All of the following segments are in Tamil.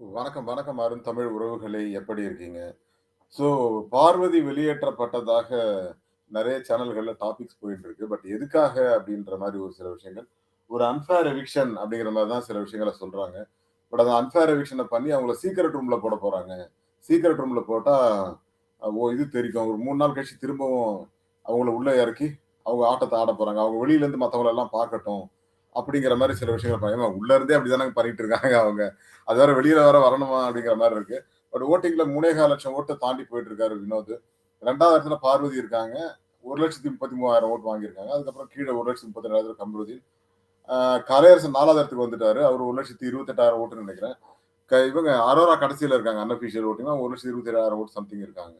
வணக்கம், வணக்கம் அருண் தமிழ் உறவுகளே! எப்படி இருக்கீங்க? ஸோ பார்வதி வெளியேற்றப்பட்டதாக நிறைய சேனல்களில் டாபிக்ஸ் போயிட்டு இருக்கு. பட் எதுக்காக அப்படின்ற மாதிரி ஒரு சில விஷயங்கள். ஒரு அன்ஃபேர் எவிக்ஷன் அப்படிங்கிற மாதிரி தான் சில விஷயங்கள சொல்றாங்க. பட் அந்த அன்ஃபேர் எவிக்ஷனை பண்ணி அவங்கள சீக்ரெட் ரூம்ல போட போறாங்க. சீக்ரெட் ரூம்ல போட்டா, ஓ இது தெரிக்கும். ஒரு மூணு நாள் கழிச்சு திரும்பவும் அவங்கள உள்ள இறக்கி, அவங்க ஆட்டத்தை ஆடப் போறாங்க. அவங்க வெளியிலேருந்து மற்றவங்களெல்லாம் பார்க்கட்டும். அப்படிங்கிற மாதிரி சில விஷயங்கள் ப உள்ள இருந்தே அப்டி பண்ணிட்டு இருக்காங்க அவங்க. அது வேற வெளியில வேற வரணுமா அப்படிங்கிற மாதிரி இருக்கு. பட் ஓட்டிங்ல 3,400,000 ஓட்ட தாண்டி போயிட்டு இருக்காரு வினோத். ரெண்டாவது இடத்துல பார்வதி இருக்காங்க. 1,33,000 ஓட்டு வாங்கியிருக்காங்க. அதுக்கப்புறம் கீழ 1,32,000 கம்ருதீன். ஆ கலையரசன் நாலாவது இடத்துக்கு வந்துட்டாரு. அவரு 1,28,000 ஓட்டுன்னு நினைக்கிறேன் இவங்க அரோரா கடைசியில் இருக்காங்க. அன்அஃபிஷியல் ஓட்டிங்கா 1,27,000 ஓட்டு சம்திங் இருக்காங்க.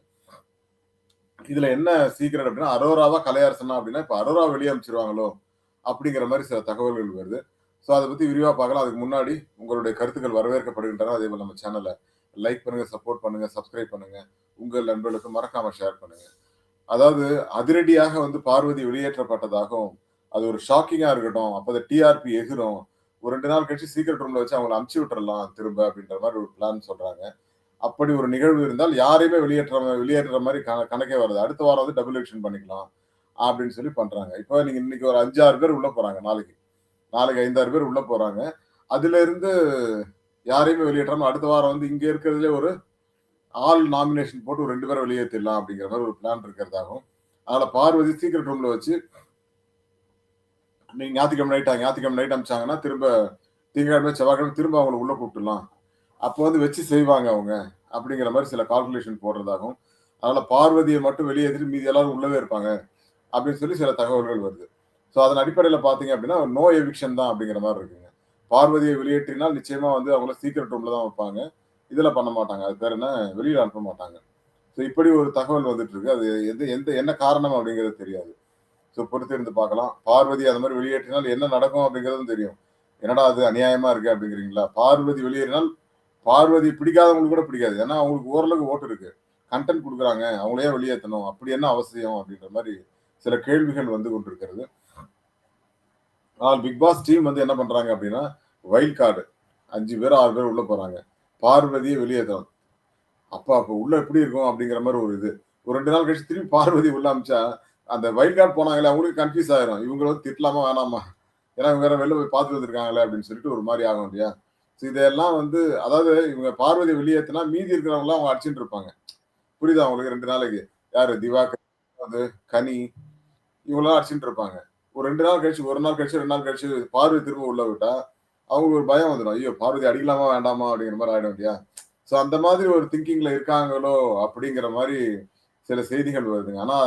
இதுல என்ன சீக்கிரம் அப்படின்னா அரோராவா கலையரசனா அப்படின்னா இப்ப அரோரா வெளியே அனுப்பிச்சுருவாங்களோ? அப்படிங்கிற மாதிரி சில தகவல்கள் வருது. ஸோ அதை பற்றி விரிவாக பார்க்கலாம். அதுக்கு முன்னாடி உங்களுடைய கருத்துக்கள் வரவேற்கப்படுகின்றன. அதேபோல நம்ம சேனலை லைக் பண்ணுங்கள் சப்போர்ட் பண்ணுங்கள் சப்ஸ்கிரைப் பண்ணுங்கள் உங்கள் நண்பர்களுக்கு மறக்காமல் ஷேர் பண்ணுங்கள் அதாவது அதிரடியாக வந்து பார்வதி வெளியேற்றப்பட்டதாகவும், அது ஒரு ஷாக்கிங்காக இருக்கட்டும். அப்போ அந்த டிஆர்பி எகிரும். ஒரு ரெண்டு நாள் கழிச்சு சீக்ரெட் ரூமில் வச்சு அவங்கள அமுச்சு விட்டுறலாம் திரும்ப அப்படின்ற மாதிரி ஒரு பிளான் சொல்கிறாங்க அப்படி ஒரு நிகழ்வு இருந்தால் யாரையுமே வெளியேற்ற வெளியேற்ற மாதிரி க கணக்கே வராது. அடுத்த வாரம் வந்து டபுள் எலெக்ஷன் பண்ணிக்கலாம். அப்படின்னு சொல்லி பண்றாங்க. இப்ப நீங்க இன்னைக்கு ஒரு 5, 6 பேர் உள்ள போறாங்க நாளைக்கு. நாளைக்கு 5, 6 பேர் உள்ள போறாங்க. அதிலிருந்து யாரையுமே வெளியேற்றாம அடுத்த வாரம் வந்து இங்க இருக்கிறதுலே ஒரு ஆள் நாமினேஷன் போட்டு ஒரு ரெண்டு பேரும் வெளியேற்றிடலாம் அப்படிங்கிற மாதிரி ஒரு பிளான் இருக்கிறதாகவும், அதனால பார்வதி சீக்கிரட் ரூம்ல வச்சு நீங்க ஞாயித்துக்கிழமை நைட் ஞாயிற்றுக்கிழமை நைட் அனுப்பிச்சாங்கன்னா, திரும்ப திங்கக்கிழமை செவ்வாய்க்கிழமை திரும்ப அவங்கள உள்ள கூப்ட்டுடலாம். அப்போ வந்து வச்சு செய்வாங்க அவங்க. அப்படிங்கிற மாதிரி சில கால்குலேஷன் போடுறதாகவும், அதனால பார்வதியை மட்டும் வெளியேற்றிட்டு மீதி எல்லாரும் உள்ளவே இருப்பாங்க. அப்படின்னு சொல்லி சில தகவல்கள் வருது. ஸோ அதன் அடிப்படையில் பார்த்தீங்க அப்படின்னா நோ எவிக்ஷன் தான் அப்படிங்கிற மாதிரி இருக்குங்க. பார்வதியை வெளியேற்றினால் நிச்சயமாக வந்து அவங்கள சீக்கிரட் ரூமில் தான் வைப்பாங்க. இதில் பண்ண மாட்டாங்க. அது பேர் என்ன? வெளியில் அனுப்ப மாட்டாங்க. ஸோ இப்படி ஒரு தகவல் வந்துட்டு இருக்கு. அது எந்த எந்த என்ன காரணம் அப்படிங்கிறது தெரியாது. ஸோ பொறுத்திருந்து பார்க்கலாம். பார்வதி அந்த மாதிரி வெளியேற்றினால் என்ன நடக்கும் அப்படிங்கிறதும் தெரியும். என்னடா அது அநியாயமா இருக்கு அப்படிங்கிறீங்களா பார்வதி வெளியேறினால் பார்வதி பிடிக்காதவங்களுக்கு கூட பிடிக்காது. ஏன்னா அவங்களுக்கு ஓரளவுக்கு ஓட்டு இருக்கு. கன்டென்ட் கொடுக்குறாங்க அவங்களே வெளியேற்றணும் அப்படி என்ன அவசியம்? அப்படின்ற மாதிரி சில கேள்விகள் வந்து கொண்டிருக்கிறது. ஆனால் பிக் பாஸ் டீம் வந்து என்ன பண்றாங்க அப்படின்னா வைல்ட் கார்டு அஞ்சு பேர், ஆறு பேர் உள்ள போறாங்க. பார்வதியை வெளியேற்றம் அப்ப அப்ப உள்ள எப்படி இருக்கும்? அப்படிங்கிற மாதிரி ஒரு இது. ஒரு ரெண்டு நாள் கழிச்சு திரும்பி பார்வதி உள்ள அமிச்சா அந்த வைல்ட் கார்டு போனாங்களே அவங்களுக்கு கன்ஃப்யூஸ் ஆயிரும். இவங்களை வந்து திட்டலாமா? வேணாமா? ஏன்னா இவங்க வேற வெளில போய் பார்த்துட்டு வந்திருக்காங்களே அப்படின்னு சொல்லிட்டு ஒரு மாதிரி ஆகும் இல்லையா? ஸோ இதெல்லாம் வந்து அதாவது இவங்க பார்வதி வெளியேற்றினா மீதி இருக்கிறவங்களாம் அவங்க அடிச்சுட்டு இருப்பாங்க. புரியுதா அவங்களுக்கு ரெண்டு நாளைக்கு? யாரு? திவாகர், கனி இவங்கலாம் அடிச்சுட்டு இருப்பாங்க. ஒரு ரெண்டு நாள் கழிச்சு, ஒரு நாள் கழிச்சு, ரெண்டு நாள் கழிச்சு பார்வதி திரும்ப உள்ள விட்டா, அவங்களுக்கு ஒரு பயம் வந்துடும் ஐயோ! பார்வதி அடிக்கலாமா? வேண்டாமா? அப்படிங்கிற மாதிரி ஆயிடும் இல்லையா? ஸோ அந்த மாதிரி ஒரு திங்கிங்ல இருக்காங்களோ? அப்படிங்கிற மாதிரி சில செய்திகள் வருதுங்க. ஆனா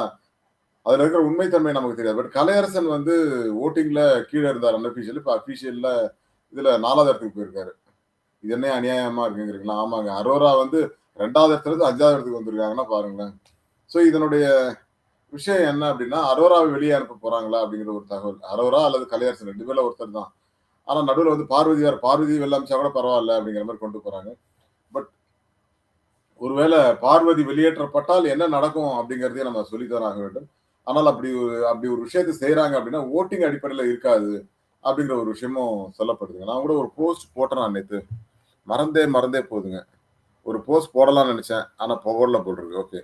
அதுல இருக்கிற உண்மைத்தன்மை நமக்கு தெரியாது. பட் கலையரசன் வந்து ஓட்டிங்ல கீழே இருந்தார் அன்அபிஷியல் இப்ப அபிஷியல்ல இதுல நாலாவது இடத்துக்கு போயிருக்காரு. இது என்ன அநியாயமா இருக்குங்கிறீங்களா? ஆமாங்க. அரோரா வந்து ரெண்டாவது இடத்துல இருந்து அஞ்சாவது இடத்துக்கு வந்திருக்காங்கன்னா பாருங்களேன். ஸோ இதனுடைய விஷயம் என்ன அப்படின்னா அரோராவை வெளியே அனுப்ப போறாங்களா? அப்படிங்கிற ஒரு தகவல். அரோரா அல்லது கலையரசன் ரெண்டு பேர்ல ஒருத்தர் தான். ஆனா நடுவில் வந்து பார்வதி வேற. பார்வதிய கூட பரவாயில்ல அப்படிங்கிற மாதிரி கொண்டு போறாங்க. பட் ஒருவேளை பார்வதி வெளியேற்றப்பட்டால் என்ன நடக்கும்? அப்படிங்கிறதையும் நம்ம சொல்லி ஆக வேண்டும். ஆனால் அப்படி ஒரு அப்படி ஒரு விஷயத்தை செய்யறாங்க அப்படின்னா ஓட்டிங் அடிப்படையில இருக்காது. அப்படிங்கிற ஒரு விஷயமும் சொல்லப்படுதுங்க. நான் கூட ஒரு போஸ்ட் போட்டேன் நான் நேற்று மறந்தே மறந்தே போதுங்க. ஒரு போஸ்ட் போடலாம்னு நினைச்சேன் ஆனால் போடல போட்டிருக்கு ஓகே.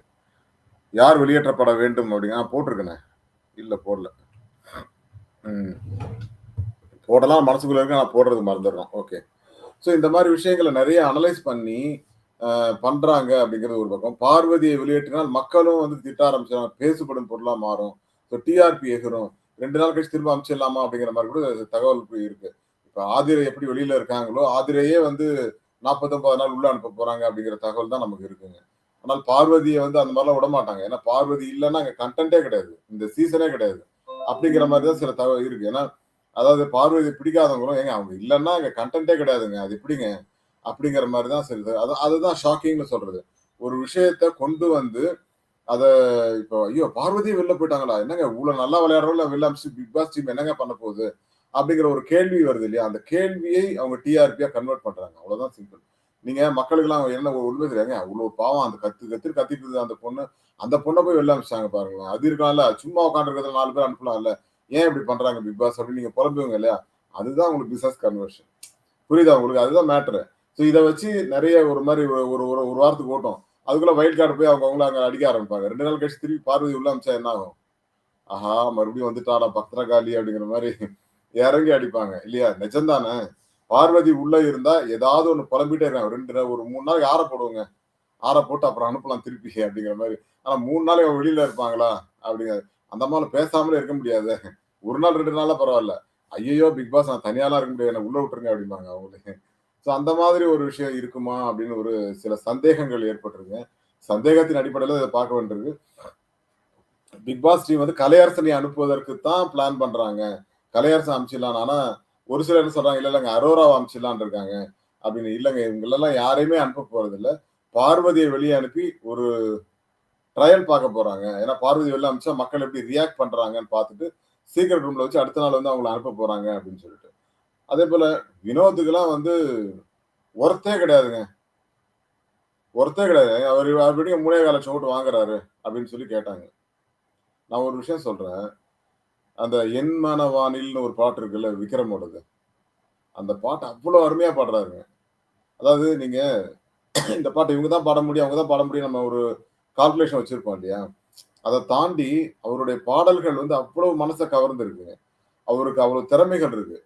யார் வெளியேற்றப்பட வேண்டும் அப்டிங்க ஆ போட்டுருக்கேனே. இல்ல போடல. ம். போடலாம் மனசுக்குள்ள இருக்கு. நான் போடுறது மறந்துடுறோம். ஓகே. ஸோ இந்த மாதிரி விஷயங்கள நிறைய அனலைஸ் பண்ணி பண்றாங்க அப்படிங்கிறது ஒரு பக்கம். பார்வதியை வெளியேற்றினால் மக்களும் வந்து திட்ட ஆரம்பிச்சுருவாங்க. பேசப்படும் பொருளாக மாறும். ஸோ டிஆர்பி எகிரும். ரெண்டு நாள் கழிச்சு திரும்ப அனுப்பிச்சிடலாமா? அப்படிங்கிற மாதிரி கூட தகவல் இருக்கு. இப்போ ஆதிரை எப்படி வெளியில இருக்காங்களோ, ஆதிரையே வந்து 49 நாள் உள்ள அனுப்ப போறாங்க அப்படிங்கிற தகவல் தான் நமக்கு இருக்குங்க. ஆனால் பார்வதிய வந்து அந்த மாரிலாம் விடமாட்டாங்க. ஏன்னா பார்வதி இல்லன்னா அங்க கன்டென்ட்டே கிடையாது. இந்த சீசனே கிடையாது. அப்டிங்கிற மாரி தான் சில தகவல் இருக்கு. ஏன்னா அதாவது பார்வதி பிடிக்காதவங்களும் ஏங்க அவங்க இல்லன்னா அங்க கன்டென்ட்டே கிடையாதுங்க. அது எப்படிங்க? அப்டிங்கிற மாரி தான் சில அது அதுதான் ஷாக்கிங்னு சொல்றது. ஒரு விஷயத்த கொண்டு வந்து அத இப்போ ஐயோ! பார்வதியே வெளில போய்ட்டாங்களா? என்னங்க இவ்ளோ நல்லா விளையாடுறவங்கள வெளில அனுப்பிச்சு பிக் பாஸ் டீம் என்னங்க பண்ண போகுது? அப்டிங்கிற ஒரு கேள்வி வருது இல்லையா? அந்த கேள்வியை அவங்க டிஆர்பியா கன்வெர்ட் பண்றாங்க. அவ்வளவுதான் சிம்பிள். நீங்க மக்களுக்கெல்லாம் என்ன உண்மை தெரியாதுங்க. அவ்வளவு பாவம் அந்த கத்து கத்து கத்திட்டு இருந்தது அந்த பொண்ணு, அந்த பொண்ணை போய் வெளில அனுப்பிச்சுட்டாங்க பாருங்களேன். அது இருக்கலாம்ல. சும்மா உட்கார்ந்திருக்கிறதுல 4 பேர் அனுப்பலாம்ல. ஏன் இப்படி பண்றாங்க பிக் பாஸ் அப்படின்னு நீங்க புலம்புவீங்க இல்லையா? அதுதான் உங்களுக்கு பிசினஸ் கன்வர்ஷன். புரியுதா உங்களுக்கு? அதுதான் மேட்டரு. ஸோ இதை வச்சு நிறைய ஒரு மாதிரி ஒரு ஒரு ஒரு ஒரு வாரத்துக்கு ஓட்டும் அதுக்குள்ள வைல்ட் கார்டு போய் அவங்க அவங்கள அங்கே அடிக்க ஆரம்பிப்பாங்க ரெண்டு நாள் கழிச்சு திருப்பி பார்வதி உள்ள அமிச்சா என்ன ஆகும் ஆஹா மறுபடியும் வந்துட்டாடா பத்திரகாளி அப்படிங்கிற மாதிரி இறங்கி அடிப்பாங்க இல்லையா நிஜம்தானே பார்வதி உள்ள இருந்தா ஏதாவது ஒன்று புலம்பிட்டே இருக்காங்க. ரெண்டு நாள் ஒரு மூணு நாளைக்கு ஆற போடுவோங்க? ஆற போட்டு அப்புறம் அனுப்பலாம் திருப்பி அப்படிங்கிற மாதிரி. ஆனா மூணு நாளைக்கு அவங்க வெளியில இருப்பாங்களா? அப்படிங்கிற அந்த மாதிரி பேசாமலே இருக்க முடியாது. ஒரு நாள் ரெண்டு நாளா பரவாயில்ல. ஐயோ பிக் பாஸ் நான் தனியாலாம் இருக்க முடியாது. என்ன உள்ள விட்டுருங்க அப்படிம்பாங்க அவங்களுக்கு ஸோ அந்த மாதிரி ஒரு விஷயம் இருக்குமா அப்படின்னு ஒரு சில சந்தேகங்கள் ஏற்பட்டிருக்கு சந்தேகத்தின் அடிப்படையில் இதை பார்க்க வேண்டியிருக்கு. பிக் பாஸ் டீம் வந்து கலையரசனை அனுப்புவதற்கு தான் பிளான் பண்றாங்க. கலையரசன் அனுப்பிச்சிடலாம் ஆனா ஒரு சிலர் என்ன சொல்றாங்க இல்ல இல்லைங்க அரோரா அமிச்சிடலான் இருக்காங்க. அப்படின்னு. இல்லைங்க இவங்களெல்லாம் யாரையுமே அனுப்ப போறது இல்ல பார்வதியை வெளியே அனுப்பி ஒரு ட்ரையல் பார்க்க போறாங்க. ஏன்னா பார்வதி வெளில அமிச்சா மக்கள் எப்படி ரியாக்ட் பண்றாங்கன்னு பார்த்துட்டு சீக்கிரம் ரூம்ல வச்சு அடுத்த நாள் வந்து அவங்களை அனுப்ப போறாங்க அப்படின்னு சொல்லிட்டு. அதே போல வினோத்துக்கெல்லாம் வந்து ஒர்த்தே கிடையாதுங்க. ஒர்த்தே கிடையாது. அவர் அப்படியே மூணே கால லட்சம் ஓட்டு வாங்குறாரு அப்படின்னு சொல்லி கேட்டாங்க. நான் ஒரு விஷயம் சொல்றேன். அந்த என்மனவானில்னு ஒரு பாட்டு இருக்குல்ல விக்ரமோடது. அந்த பாட்டு அவ்வளோ அருமையாக பாடுறாருங்க. அதாவது நீங்கள் இந்த பாட்டு இவங்க தான் பாட முடியும் அவங்க தான் பாட முடியும் நம்ம ஒரு கால்குலேஷன் வச்சுருப்போம் இல்லையா? அதை தாண்டி அவருடைய பாடல்கள் வந்து அவ்வளோ மனசை கவர்ந்துருக்குங்க. அவருக்கு அவ்வளோ திறமைகள் இருக்கு.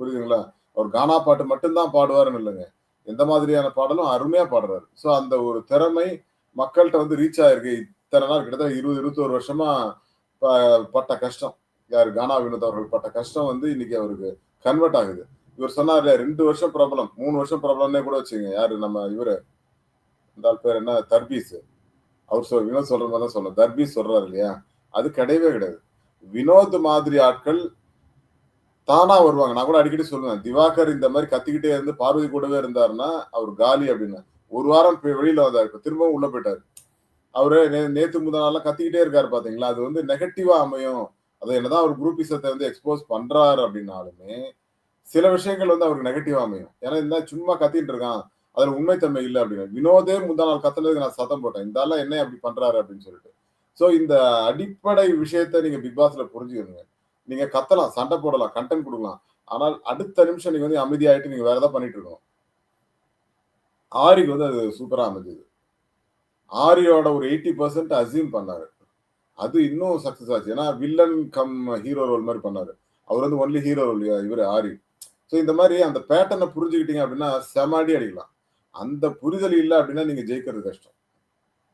புரியுதுங்களா? அவர் கானா பாட்டு மட்டும்தான் பாடுவாருன்னு இல்லைங்க. எந்த மாதிரியான பாடலும் அருமையாக பாடுறாரு. ஸோ அந்த ஒரு திறமை மக்கள்கிட்ட வந்து ரீச் ஆயிருக்கு. இத்தனை நாள் கிட்டத்தட்ட இருபது இருபத்தோரு வருஷமா ப- பட்ட கஷ்டம். யார் கானா வினோத் அவர்கள் பட்ட கஷ்டம் வந்து இன்னைக்கு அவருக்கு கன்வெர்ட் ஆகுது. இவர் சொன்னார் ரெண்டு வருஷம் ப்ராப்ளம் மூணு வருஷம் ப்ராப்ளம்னே கூட வச்சுங்க யாரு நம்ம இவரு? இந்த ஆள் பேர் என்ன? தர்பீஸ். அவர் சொல் வினோத் சொல்ற மாதிரி தான் சொல்லணும். தர்பீஸ் சொல்றாரு இல்லையா? அது கிடையவே கிடையாது. வினோத் மாதிரி ஆட்கள் தானா வருவாங்க. நான் கூட அடிக்கடி சொல்லுவேன் திவாகர் இந்த மாதிரி கத்திக்கிட்டே இருந்து பார்வதி கூடவே இருந்தாருன்னா அவர் காலி அப்படின்னு. ஒரு வாரம் வெளியில வந்தார். இப்ப திரும்பவும் உள்ள போயிட்டாரு. அவரு நே- நேத்து முதல் நாள்லாம் கத்திக்கிட்டே இருக்காரு பாத்தீங்களா? அது வந்து நெகட்டிவா அமையும். அது என்னதான் அவர் குரூப்பிசத்தை வந்து எக்ஸ்போஸ் பண்றாரு அப்படின்னாலுமே சில விஷயங்கள் வந்து அவருக்கு நெகட்டிவ் அமையும். ஏன்னா இந்த சும்மா கத்திட்டு இருக்கான் அதுல உண்மைத்தன்மை இல்லை அப்படின்னு. வினோதே முந்தா நாள் கத்துனதுக்கு நான் சத்தம் போட்டேன். இந்த என்ன அப்படி பண்றாரு அப்படின்னு சொல்லிட்டு. ஸோ இந்த அடிப்படை விஷயத்த நீங்க பிக் பாஸ்ல புரிஞ்சுக்கணுங்க நீங்க கத்தலாம் சண்டை போடலாம் கண்டென்ட் கொடுக்கலாம். ஆனால் அடுத்த நிமிஷம் நீங்க வந்து அமைதியாயிட்டு நீங்க வேற ஏதாவது பண்ணிட்டு இருக்கணும். ஆரிக்கு வந்து அது சூப்பரா அமைஞ்சது. ஆரியோட ஒரு எயிட்டி பர்சன்ட் அசியூம் பண்ணாரு. அது இன்னும் சக்சஸ் ஆச்சு. ஏன்னா வில்லன் கம் ஹீரோ ரோல் மாதிரி பண்ணாரு. அவர் வந்து ஒன்லி ஹீரோ ரோல் இவர் ஆரி. ஸோ இந்த மாதிரி அந்த பேட்டர்னை புரிஞ்சுக்கிட்டீங்க அப்படின்னா செமாடி அடிக்கலாம். அந்த புரிதல் இல்லை அப்படின்னா நீங்க ஜெயிக்கிறது கஷ்டம்.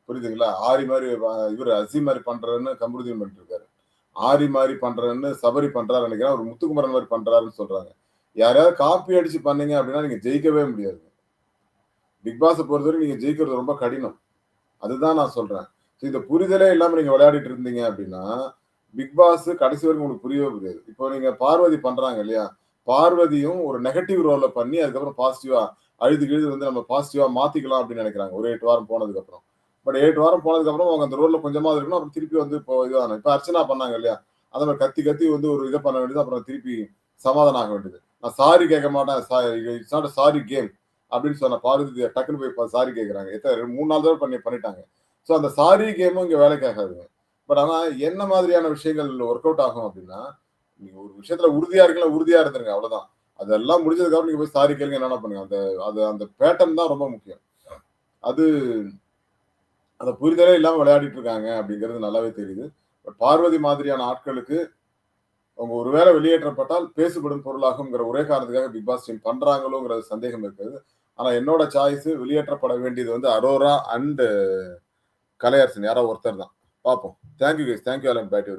புரியுதுங்களா? ஆரி மாதிரி இவர் அசி மாதிரி பண்றாருன்னு கமருதீன் பண்ணிட்டு இருக்காரு ஆரி மாதிரி பண்றாருன்னு சபரி பண்றாரு நினைக்கிறேன். ஒரு முத்துக்குமரன் மாதிரி பண்றாருன்னு சொல்றாங்க. யாரையாவது காப்பி அடிச்சு பண்ணீங்க அப்படின்னா நீங்க ஜெயிக்கவே முடியாது. பிக் பாஸை பொறுத்தவரை நீங்க ஜெயிக்கிறது ரொம்ப கடினம். அதுதான் நான் சொல்றேன். இந்த புரிதலே இல்லாம நீங்க விளையாடிட்டு இருந்தீங்க அப்படின்னா பிக் பாஸ் கடைசி வரைக்கும் உங்களுக்கு புரியவே புரியாது. இப்போ நீங்க பார்வதி பண்றாங்க இல்லையா? பார்வதியும் ஒரு நெகட்டிவ் ரோல பண்ணி அதுக்கப்புறம் பாசிட்டிவா அழுது கிழுது வந்து நம்ம பாசிட்டிவா மாத்திக்கலாம் அப்படின்னு நினைக்கிறாங்க. ஒரு எட்டு வாரம் போனதுக்கு அப்புறம் பட் எட்டு வாரம் போனதுக்கு அப்புறம் அவங்க அந்த ரோல்ல கொஞ்சமா இருக்கணும் அப்புறம் திருப்பி வந்து இப்போ இதுவான. இப்ப அர்ச்சனா பண்ணாங்க இல்லையா? அந்த மாதிரி கத்தி கத்தி வந்து ஒரு இதை பண்ண வேண்டியது அப்புறம் திருப்பி சமாதானம் ஆக வேண்டியது. நான் சாரி கேட்க மாட்டேன். இட்ஸ் நாட் சாரி கேம் அப்படின்னு சொன்ன பார்வதி டக்குன்னு போய் சாரி கேட்கறாங்க. எத்தனை மூணு நாள் தடவை பண்ணி பண்ணிட்டாங்க. ஸோ அந்த சாரி கேமும் இங்கே வேலைக்கு ஆகாதுங்க பட் ஆனால் என்ன மாதிரியான விஷயங்கள் ஒர்க் அவுட் ஆகும் அப்படின்னா நீங்கள் ஒரு விஷயத்துல உறுதியா இருக்கலாம் உறுதியா இருந்துருங்க அவ்வளோதான் அதெல்லாம் முடிஞ்சதுக்கப்புறம் நீங்கள் போய் சாரி கேளுங்க என்னென்ன பண்ணுங்க. அந்த அது அந்த பேட்டர்ன் தான் ரொம்ப முக்கியம். அது அந்த புரிதலே இல்லாமல் விளையாடிட்டு இருக்காங்க அப்படிங்கிறது நல்லாவே தெரியுது. பட் பார்வதி மாதிரியான ஆட்களுக்கு அவங்க ஒருவேளை வெளியேற்றப்பட்டால் பேசுபடும் பொருளாகுங்கிற ஒரே காரணத்துக்காக பிக் பாஸ் டீம் பண்றாங்களோங்கிறது சந்தேகம் இருக்குது ஆனால் என்னோட சாய்ஸ் வெளியேற்றப்பட வேண்டியது வந்து அரோரா அண்டு கலையரசன் யாரோ ஒருத்தர் தான் பார்ப்போம் தேங்க்யூ கைஸ் தேங்க்யூ அலன் பேட்டி